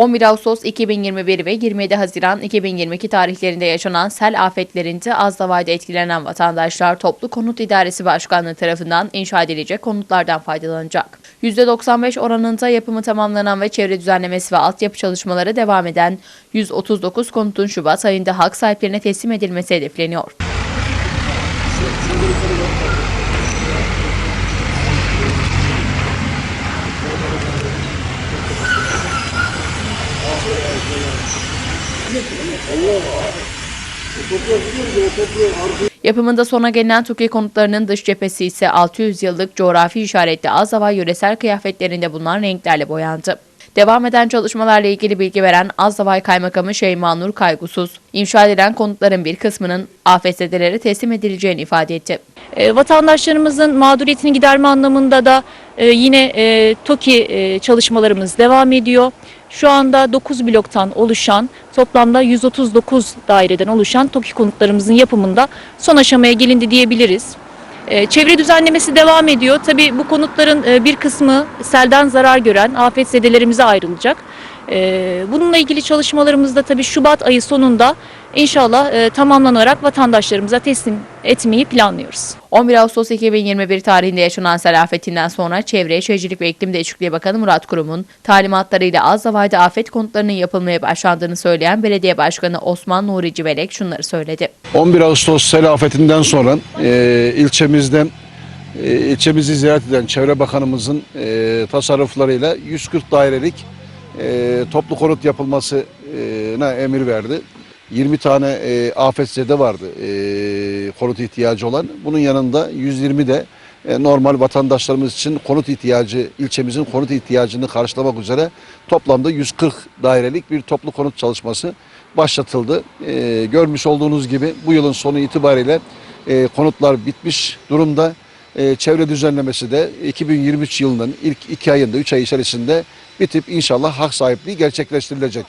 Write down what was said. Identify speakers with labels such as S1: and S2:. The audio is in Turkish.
S1: 11 Ağustos 2021 ve 27 Haziran 2022 tarihlerinde yaşanan sel afetlerinde az davayda etkilenen vatandaşlar Toplu Konut İdaresi Başkanlığı tarafından inşa edilecek konutlardan faydalanacak. %95 oranında yapımı tamamlanan ve çevre düzenlemesi ve altyapı çalışmaları devam eden 139 konutun Şubat ayında hak sahiplerine teslim edilmesi hedefleniyor. Yapımında sona gelinen TOKİ konutlarının dış cephesi ise 600 yıllık coğrafi işaretli Azdava yöresel kıyafetlerinde bulunan renklerle boyandı. Devam eden çalışmalarla ilgili bilgi veren Azdavay Kaymakamı Şeyma Nur Kaygusuz, inşa edilen konutların bir kısmının afetzedelere teslim edileceğini ifade etti.
S2: E, vatandaşlarımızın mağduriyetini giderme anlamında da e, yine e, TOKİ e, çalışmalarımız devam ediyor. Şu anda 9 bloktan oluşan toplamda 139 daireden oluşan TOKİ konutlarımızın yapımında son aşamaya gelindi diyebiliriz. E, çevre düzenlemesi devam ediyor. Tabii bu konutların e, bir kısmı selden zarar gören afetzedelerimize ayrılacak. E, bununla ilgili çalışmalarımız da tabii Şubat ayı sonunda inşallah e, tamamlanarak vatandaşlarımıza teslim etmeyi planlıyoruz.
S1: 11 Ağustos 2021 tarihinde yaşanan sel afetinden sonra Çevre, Şehircilik ve İklim Değişikliği Bakanı Murat Kurum'un talimatlarıyla az zavayda afet konutlarının yapılmaya başlandığını söyleyen Belediye Başkanı Osman Nuri Civelek şunları söyledi.
S3: 11 Ağustos sel afetinden sonra e, ilçemizden e, ilçemizi ziyaret eden Çevre Bakanımızın e, tasarruflarıyla 140 dairelik e, toplu konut yapılmasına emir verdi. 20 tane e, afetzede vardı e, konut ihtiyacı olan. Bunun yanında 120 de e, normal vatandaşlarımız için konut ihtiyacı, ilçemizin konut ihtiyacını karşılamak üzere toplamda 140 dairelik bir toplu konut çalışması başlatıldı. E, görmüş olduğunuz gibi bu yılın sonu itibariyle e, konutlar bitmiş durumda. E, çevre düzenlemesi de 2023 yılının ilk iki ayında, üç ay içerisinde bitip inşallah hak sahipliği gerçekleştirilecek.